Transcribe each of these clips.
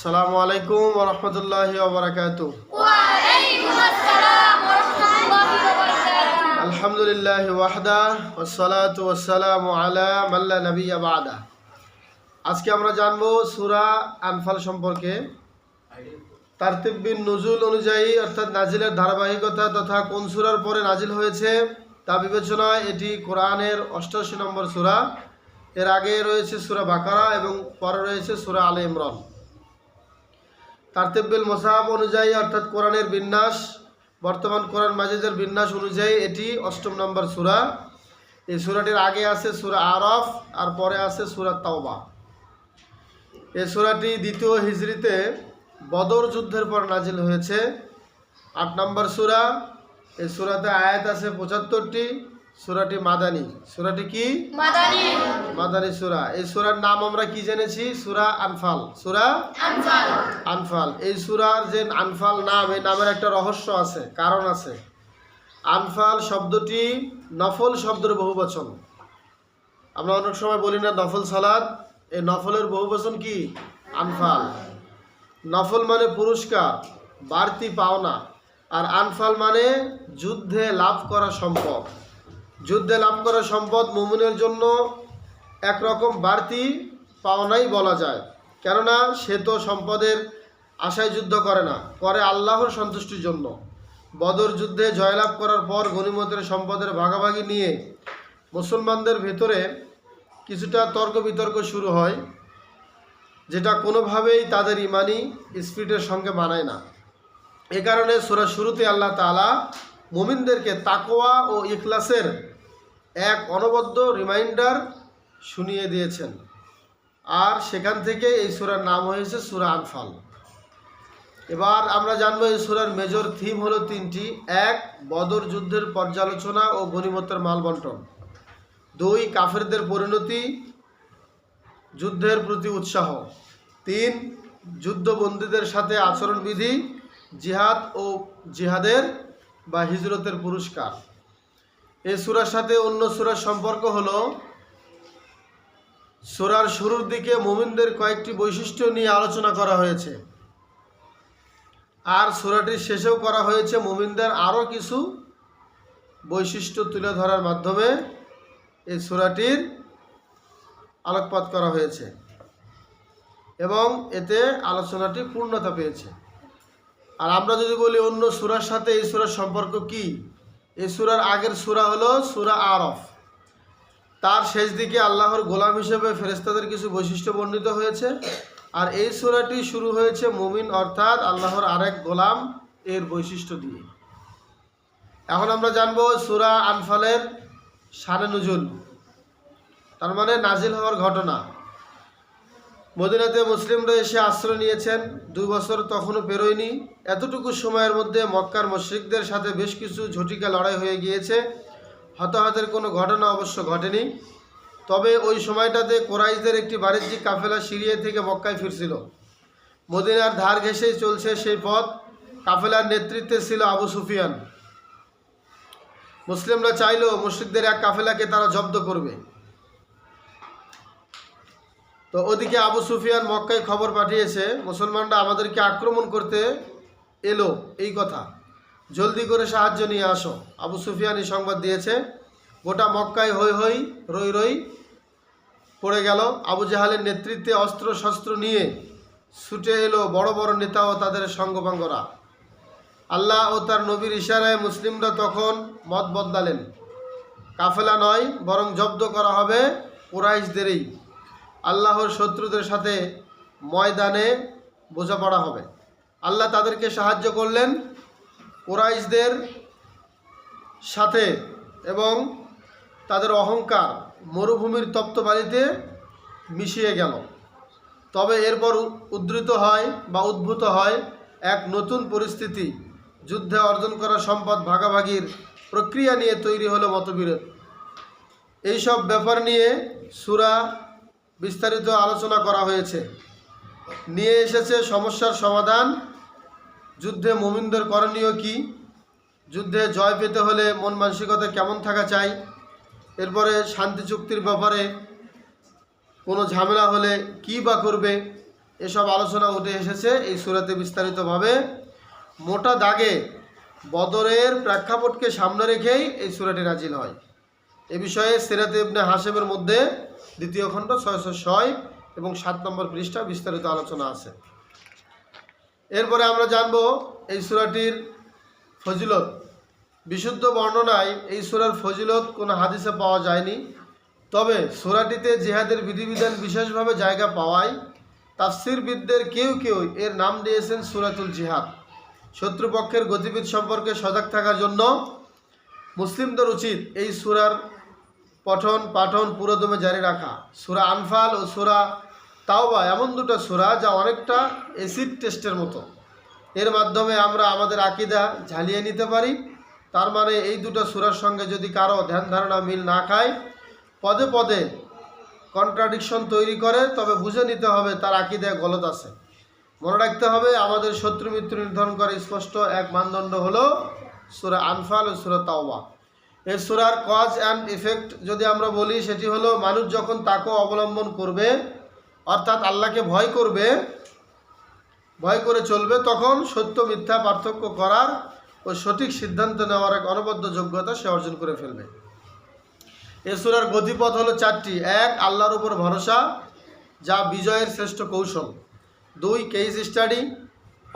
আসসালামু আলাইকুম রহমতুল্লাহ বারাকাত। ওয়ালাইকুম আসসালাম ওয়া রাহমাতুল্লাহি ওয়া বারাকাতুহু আলহামদুলিল্লাহ ওয়াহদা আলা মাল্লা আজকে আমরা জানব সুরা আনফাল সম্পর্কে। তারতিবিন নজুল অনুযায়ী অর্থাৎ নাজিলের ধারাবাহিকতা তথা কোন সুরার পরে নাজিল হয়েছে তা বিবেচনায় এটি কোরআনের অষ্টাশি নম্বর সুরা। এর আগে রয়েছে সুরা বাকারা এবং পরে রয়েছে সুরা আলে ইমরান। তারতেব্বিল মোসাহাব অনুযায়ী, অর্থাৎ কোরআনের বিন্যাস, বর্তমান কোরআন মাজিদের বিন্যাস অনুযায়ী এটি অষ্টম নম্বর সুরা। এই সুরাটির আগে আছে সুরা আরফ, আর পরে আছে সুরা তাওবা। এই সুরাটি দ্বিতীয় হিজড়িতে বদর যুদ্ধের পর নাজিল হয়েছে। আট নম্বর সুরা, এই সুরাতে আয়াত আছে পঁচাত্তরটি। সুরাটি মাদানী। সুরাটি কি? মাদানী। মাদানী সুরা। এই সুরার নাম আমরা কি জেনেছি? সুরা আনফাল। সুরা আনফাল। এই সুরার যে আনফাল নাম এই নামের একটা রহস্য আছে কারণ আছে। আনফাল শব্দটি নফল শব্দের বহুবচন। আমরা অনেক সময় বলি না নফল সালাদ। এই নফলের বহুবচন কি? আনফাল। নফল মানে পুরস্কার বাড়তি পাওনা। আর আনফাল মানে যুদ্ধে লাভ করা সম্পদ। যুদ্ধে লাভ করা সম্পদ মুমিনের জন্য একরকম বাড়তি পাওনাই বলা যায়। কেননা, সে তো সম্পদের আশায় যুদ্ধ করে না, করে আল্লাহর সন্তুষ্টির জন্য। বদর যুদ্ধে জয়লাভ করার পর গণিমতের সম্পদের ভাগাভাগি নিয়ে মুসলমানদের ভেতরে কিছুটা তর্ক বিতর্ক শুরু হয়, যেটা কোনোভাবেই তাদের ইমানি স্পিডের সঙ্গে মানায় না। এ কারণে সুরা শুরুতে আল্লাহ তালা মুমিনদেরকে তাকোয়া ও ইখলাসের এক অনবদ্য রিমাইন্ডার শুনিয়ে দিয়েছেন। আর সেখান থেকে এই সুরার নাম হয়েছে সুরা আনফাল। এবার আমরা জানব এই সুরার মেজর থিম হলো তিনটি। এক, বদর যুদ্ধের পর্যালোচনা ও গণিমতের মাল বন্টন দুই, কাফেরদের পরিণতি, যুদ্ধের প্রতি উৎসাহ। তিন, যুদ্ধবন্দীদের সাথে আচরণবিধি, জিহাদ ও জিহাদের বা হিজরতের পুরস্কার। এই সুরার সাথে অন্য সুরার সম্পর্ক হলো, সুরার শুরুর দিকে মুমিনদের কয়েকটি বৈশিষ্ট্য নিয়ে আলোচনা করা হয়েছে। আর সুরাটির শেষেও করা হয়েছে মুমিনদের আরও কিছু বৈশিষ্ট্য তুলে ধরার মাধ্যমে এই সুরাটির আলোকপাত করা হয়েছে এবং এতে আলোচনাটি পূর্ণতা পেয়েছে। আর আমরা যদি বলি অন্য সুরার সাথে এই সুরার সম্পর্ক কি? এই সুরার আগের সুরা হলো সুরা আরফ। তার শেষ দিকে আল্লাহর গোলাম হিসেবে ফেরেস্তাদের কিছু বৈশিষ্ট্য বর্ণিত হয়েছে। আর এই সুরাটি শুরু হয়েছে মুমিন অর্থাৎ আল্লাহর আরেক গোলাম এর বৈশিষ্ট্য দিয়ে। এখন আমরা জানব সুরা আনফালের সারে নজুল। তার মানে নাজিল হওয়ার ঘটনা। মদিনাতে মুসলিমরা এসে আশ্রয় নিয়েছেন। দুই বছর তখনও পেরোয়নি। এতটুকু সময়ের মধ্যে মক্কার মশ্রিকদের সাথে বেশ কিছু ঝটিকা লড়াই হয়ে গিয়েছে। হতাহতের কোনো ঘটনা অবশ্য ঘটেনি। তবে ওই সময়টাতে কোরাইশদের একটি বাণিজ্যিক কাফেলা সিরিয়া থেকে মক্কায় ফিরছিল। মদিনার ধার ঘেঁষেই চলছে সেই পথ। কাফেলার নেতৃত্বে ছিল আবু সুফিয়ান। মুসলিমরা চাইলেও মুশ্রিকদের এক কাফেলাকে তারা জব্দ করবে। তো ওদিকে আবু সুফিয়ান মক্কায় খবর পাঠিয়েছে, মুসলমানরা আমাদেরকে আক্রমণ করতে এলো এই কথা। জলদি করে সাহায্য নিয়ে আসো, আবু সুফিয়ান এই সংবাদ দিয়েছে। গোটা মক্কায় হই হই রই রই পড়ে গেল। আবু জাহালের নেতৃত্বে অস্ত্র শস্ত্র নিয়ে ছুটে এলো বড় বড় নেতা ও তাদের সঙ্গপাঙ্গরা। আল্লাহ ও তার নবীর ইশারায় মুসলিমরা তখন মত বদলালেন। কাফেলা নয়, বরং জব্দ করা হবে কুরাইশদেরই। আল্লাহর শত্রুদের সাথে ময়দানে বোঝাপড়া হবে। আল্লাহ তাদেরকে সাহায্য করলেন কুরাইশদের সাথে এবং তাদের অহংকার মরুভূমির তপ্ত বাড়িতে মিশিয়ে গেল। তবে এরপর উদ্ধৃত হয় বা উদ্ভূত হয় এক নতুন পরিস্থিতি। যুদ্ধে অর্জন করা সম্পদ ভাগাভাগির প্রক্রিয়া নিয়ে তৈরি হলো মতবিরোধ। এইসব ব্যাপার নিয়ে সুরা বিস্তারিত আলোচনা করা হয়েছে। নিয়ে এসেছে সমস্যার সমাধান। যুদ্ধে মোমিনদের করণীয় কি? যুদ্ধে জয় পেতে হলে মন মানসিকতা কেমন থাকা চাই? এরপরে শান্তি চুক্তির ব্যাপারে কোনো ঝামেলা হলে কী বা করবে? এসব আলোচনা উঠে এসেছে এই সুরাতে বিস্তারিতভাবে। মোটা দাগে বদরের প্রেক্ষাপটকে সামনে রেখেই এই সুরাটি নাজিল হয়। এ বিষয়ে সিরাত ইবনে হাসেমের মধ্যে দ্বিতীয় খণ্ড ছয়শো ছয় এবং সাত নম্বর পৃষ্ঠা বিস্তারিত আলোচনা আছে। এরপরে আমরা জানব এই সুরাটির ফজিলত। বিশুদ্ধ বর্ণনায় এই সুরার ফজিলত কোনো হাদিসে পাওয়া যায়নি। তবে সুরাটিতে জিহাদের বিধিবিধান বিশেষভাবে জায়গা পাওয়ায় তাফসিরবিদদের কেউ কেউ এর নাম দিয়েছেন সুরাতুল জিহাদ। শত্রুপক্ষের গতিবিধ সম্পর্কে সজাগ থাকার জন্য মুসলিমদের উচিত এই সুরার পঠন, পাঠন পুরোদমে জারি রাখা। সুরা আনফাল ও সুরা তাওবা এমন দুটো সুরা যা অনেকটা অ্যাসিড টেস্টের মতো। এর মাধ্যমে আমরা আমাদের আকিদা ঝালিয়ে নিতে পারি। তার মানে এই দুটো সুরার সঙ্গে যদি কারও ধ্যান ধারণা মিল না খায়, পদে পদে কন্ট্রাডিকশন তৈরি করে, তবে বুঝে নিতে হবে তার আকিদায় গলত আছে। মনে রাখতে হবে আমাদের শত্রু মিত্র নির্ধারণ করে স্পষ্ট এক মানদণ্ড হলো সুরা আনফাল ও সুরা তাওবা। এই সুরার কজ অ্যান্ড ইফেক্ট যদি আমরা বলি, সেটি হলো মানুষ যখন তাকে অবলম্বন করবে, অর্থাৎ আল্লাহকে ভয় করবে, ভয় করে চলবে, তখন সত্য, মিথ্যা, পার্থক্য করার ও সঠিক সিদ্ধান্ত নেওয়ার এক অনবদ্য যোগ্যতা সে অর্জন করে ফেলবে। এ সুরার গতিপথ হলো চারটি। এক, আল্লাহর উপর ভরসা, যা বিজয়ের শ্রেষ্ঠ কৌশল। দুই কেস স্টাডি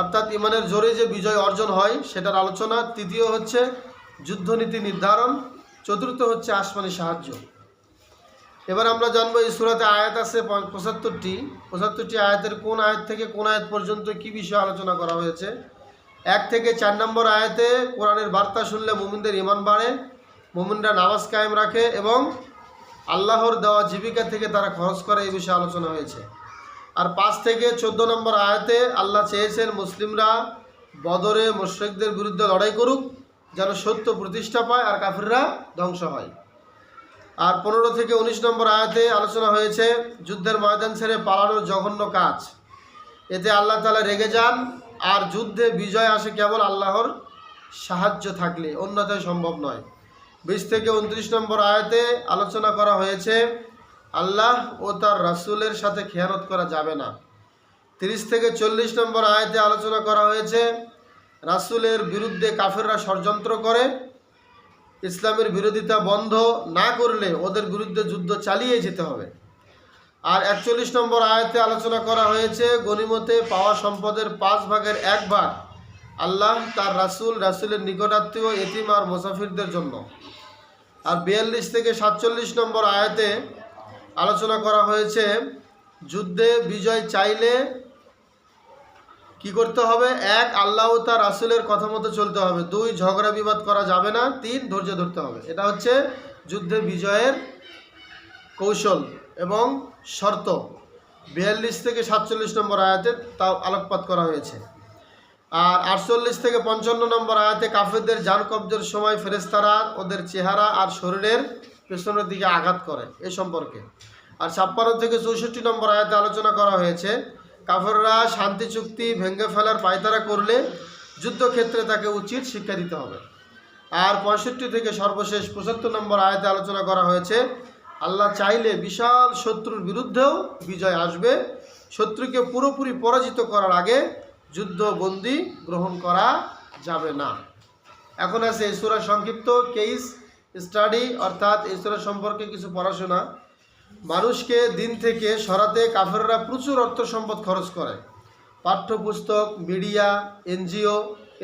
অর্থাৎ ইমানের জোরে যে বিজয় অর্জন হয়, সেটার আলোচনা। তৃতীয় হচ্ছে যুদ্ধনীতি নির্ধারণ, চতুর্থ হচ্ছে আসমানি সাহায্য। এবার আমরা জানব এই সুরাতে আয়াত আছে পঁচাত্তরটি। পঁচাত্তরটি আয়াতের কোন আয়াত থেকে কোন আয়াত পর্যন্ত কি বিষয়ে আলোচনা করা হয়েছে? এক থেকে চার নম্বর আয়াতে কোরআনের বার্তা শুনলে মুমিনদের ইমান বাড়ে, মুমিনরা নামাজ কায়েম রাখে এবং আল্লাহর দেওয়া জীবিকা থেকে তারা খরচ করে এই বিষয়ে আলোচনা হয়েছে। আর পাঁচ থেকে চোদ্দ নম্বর আয়াতে আল্লাহ চেয়েছেন মুসলিমরা বদরে মুশ্রিকদের বিরুদ্ধে লড়াই করুক যেন সত্য প্রতিষ্ঠা পায় আর কাফিররা ধ্বংস হয়। আর পনেরো থেকে উনিশ নম্বর আয়াতে আলোচনা হয়েছে, যুদ্ধের ময়দান ছেড়ে পালানোর জঘন্য কাজ। এতে আল্লাহ তালা রেগে যান, আর যুদ্ধে বিজয় আসে কেবল আল্লাহর সাহায্য থাকলে, অন্যথায় সম্ভব নয়। বিশ থেকে উনত্রিশ নম্বর আয়াতে আলোচনা করা হয়েছে, আল্লাহ ও তার রাসূলের সাথে খেয়ানত করা যাবে না। তিরিশ থেকে চল্লিশ নম্বর আয়াতে আলোচনা করা হয়েছে রাসূলের বিরুদ্ধে কাফেররা ষড়যন্ত্র করে, ইসলামের বিরোধিতা বন্ধ না করলে ওদের বিরুদ্ধে যুদ্ধ চালিয়ে যেতে হবে। আর একচল্লিশ নম্বর আয়াতে আলোচনা করা হয়েছে গণিমতে পাওয়া সম্পদের পাঁচ ভাগের এক ভাগ আল্লাহ তার রাসূল, রাসূলের নিকটাত্মীয়, এতিম আর মুসাফিরদের জন্য। আর বিয়াল্লিশ থেকে সাতচল্লিশ নম্বর আয়াতে আলোচনা করা হয়েছে, যুদ্ধে বিজয় চাইলে কি করতে হবে? এক, আল্লাহ তার রাসূলের কথা মতো চলতে হবে। দুই, ঝগড়া বিবাদ করা যাবে না। তিন, ধৈর্য ধরতে হবে। এটা হচ্ছে যুদ্ধে বিজয়ের কৌশল এবং শর্ত। বিয়াল্লিশ থেকে সাতচল্লিশ নম্বর আয়াতে তাও আলোকপাত করা হয়েছে। আর আটচল্লিশ থেকে পঞ্চান্ন নম্বর আয়াতে কাফেরদের যান কব্জের সময় ফেরেস্তারা ওদের চেহারা আর শরীরের পেছনের দিকে আঘাত করে এ সম্পর্কে। আর ছাপ্পান্ন থেকে চৌষট্টি নম্বর আয়াতে আলোচনা করা হয়েছে কাফেররা শান্তি, চুক্তি ভেঙে ফেলার পায়তারা করলে যুদ্ধক্ষেত্রে তাকে উচিত শিক্ষা দিতে হবে। আর পঁয়ষট্টি থেকে সর্বশেষ পঁচাত্তর নম্বর আয়তে আলোচনা করা হয়েছে, আল্লাহ চাইলে বিশাল শত্রুর বিরুদ্ধেও বিজয় আসবে। শত্রুকে পুরোপুরি পরাজিত করার আগে যুদ্ধবন্দি গ্রহণ করা যাবে না। এখন আছে এই সুরা সংক্ষিপ্ত কেস স্টাডি, অর্থাৎ এই সুরা সম্পর্কে কিছু পড়াশোনা। মানুষকে দিন থেকে সরাতে কাফেররা প্রচুর অর্থ সম্পদ খরচ করে। পাঠ্যপুস্তক, মিডিয়া, এনজিও,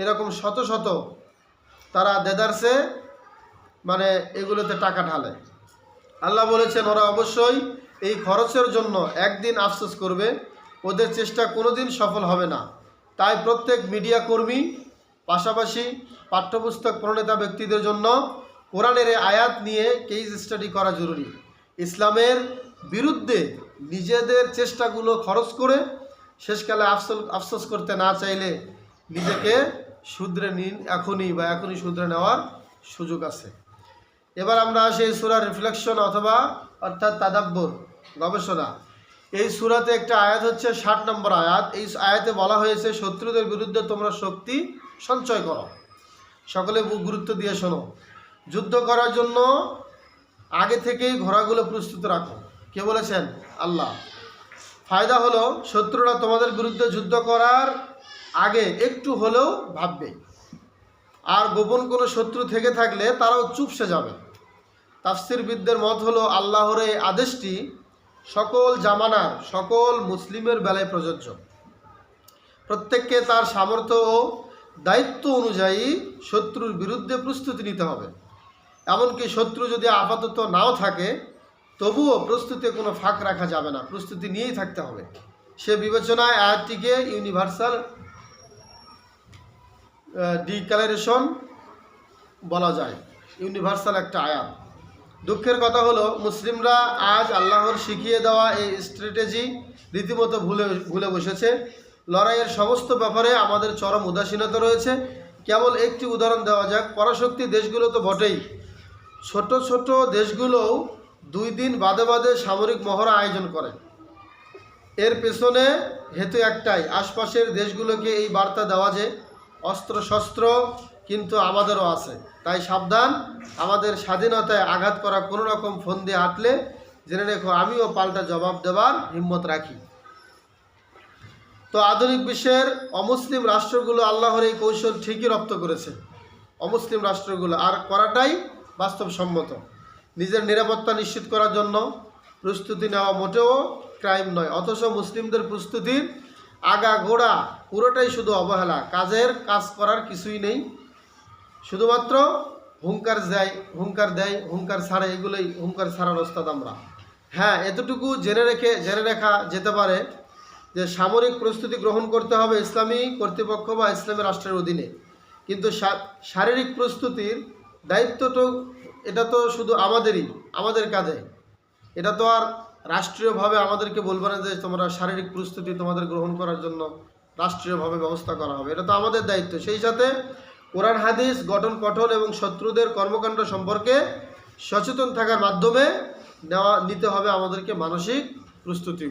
এরকম শত শত তারা দেদারসে মানে এগুলোতে টাকা ঢালে। আল্লাহ বলেছেন, ওরা অবশ্যই এই খরচের জন্য একদিন আফসোস করবে, ওদের চেষ্টা কোনোদিন সফল হবে না। তাই প্রত্যেক মিডিয়া কর্মী, পাশাপাশি পাঠ্যপুস্তক প্রণেতা ব্যক্তিদের জন্য কোরআনের আয়াত নিয়ে কেস স্টাডি করা জরুরি। ইসলামের বিরুদ্ধে নিজেদের চেষ্টাগুলো খরচ করে শেষকালে আফসোস আফসোস করতে না চাইলে নিজেকে শুধরে নিন এখনই বা এখনই শুধরে নেওয়ার সুযোগ আছে। এবার আমরা আসি এই সুরার রিফ্লেকশন অথবা অর্থাৎ তাদাব্বর গবেষণা। এই সুরাতে একটা আয়াত হচ্ছে ষাট নম্বর আয়াত। এই আয়াতে বলা হয়েছে, শত্রুদের বিরুদ্ধে তোমরা শক্তি সঞ্চয় করো। সকলে গুরুত্ব দিয়ে শোনো। যুদ্ধ করার জন্য আগে থেকেই ঘোড়াগুলো প্রস্তুত রাখো। কে বলেছেন? আল্লাহ। ফায়দা হলো শত্রুরা তোমাদের বিরুদ্ধে যুদ্ধ করার আগে একটু হলেও ভাববে। আর গোপন কোনো শত্রু থেকে থাকলে তারাও চুপসে যাবে। তাফসির বিদ্যের মত হলো আল্লাহর এই আদেশটি সকল জামানার, সকল মুসলিমের বেলায় প্রযোজ্য। প্রত্যেককে তার সামর্থ্য ও দায়িত্ব অনুযায়ী শত্রুর বিরুদ্ধে প্রস্তুতি নিতে হবে। এমনকি শত্রু যদি আপাতত নাও থাকে, তবুও প্রস্তুতিতে কোনো ফাঁক রাখা যাবে না। প্রস্তুতি নিয়েই থাকতে হবে। সে বিবেচনায় আয়াতটিকে ইউনিভার্সাল ডিক্লারেশন বলা যায়। ইউনিভার্সাল একটা আয়াত। দুঃখের কথা হলো, মুসলিমরা আজ আল্লাহর শিখিয়ে দেওয়া এই স্ট্র্যাটেজি রীতিমতো ভুলে ভুলে বসেছে। লড়াইয়ের সমস্ত ব্যাপারে আমাদের চরম উদাসীনতা রয়েছে। কেবল একটি উদাহরণ দেওয়া যাক। পরাশক্তি দেশগুলো তো বটেই। ছোট ছোট দেশগুলোও দুই দিন বাদে বাদে সামরিক মহড়া আয়োজন করে। এর পেছনে হেতু একটাই, আশপাশের দেশগুলোকে এই বার্তা দেওয়া যে অস্ত্র শস্ত্র কিন্তু আমাদেরও আছে। তাই সাবধান, আমাদের স্বাধীনতায় আঘাত করা কোনো রকম ফোন দিয়ে আটলে জেনে রেখো আমিও পাল্টা জবাব দেওয়ার হিম্মত রাখি। তো আধুনিক বিশ্বের অমুসলিম রাষ্ট্রগুলো আল্লাহর এই কৌশল ঠিকই রপ্ত করেছে। অমুসলিম রাষ্ট্রগুলো আর করাটাই বাস্তবসম্মত। নিজের নিরাপত্তা নিশ্চিত করার জন্য প্রস্তুতি নেওয়া মোটেও ক্রাইম নয়, অথচ মুসলিমদের প্রস্তুতির আগা গোড়া পুরোটাই শুধু অবহেলা, কাজের কাজ করার কিছুই নেই। শুধুমাত্র হুঙ্কার দেয় হুঙ্কার দেয়, হুঙ্কার ছাড়ে, এগুলোই হুঙ্কার ছাড়ার ওস্তাদ আমরা। হ্যাঁ এতটুকু জেনে রেখে, জেনে রাখা যেতে পারে যে সামরিক প্রস্তুতি গ্রহণ করতে হবে ইসলামী কর্তৃপক্ষ বা ইসলামী রাষ্ট্রের অধীনে। কিন্তু শারীরিক প্রস্তুতির দায়িত্বটা এটা তো শুধু আমাদেরই, আমাদের কাজে। এটা তো আর রাষ্ট্রীয়ভাবে আমাদেরকে বলবে না যে তোমরা শারীরিক প্রস্তুতি তোমাদের গ্রহণ করার জন্য রাষ্ট্রীয়ভাবে ব্যবস্থা করা হবে। এটা তো আমাদের দায়িত্ব। সেই সাথে কোরআন, হাদিস, গঠন, পঠন এবং শত্রুদের কর্মকাণ্ড সম্পর্কে সচেতন থাকার মাধ্যমে নেওয়া নিতে হবে আমাদেরকে মানসিক প্রস্তুতি।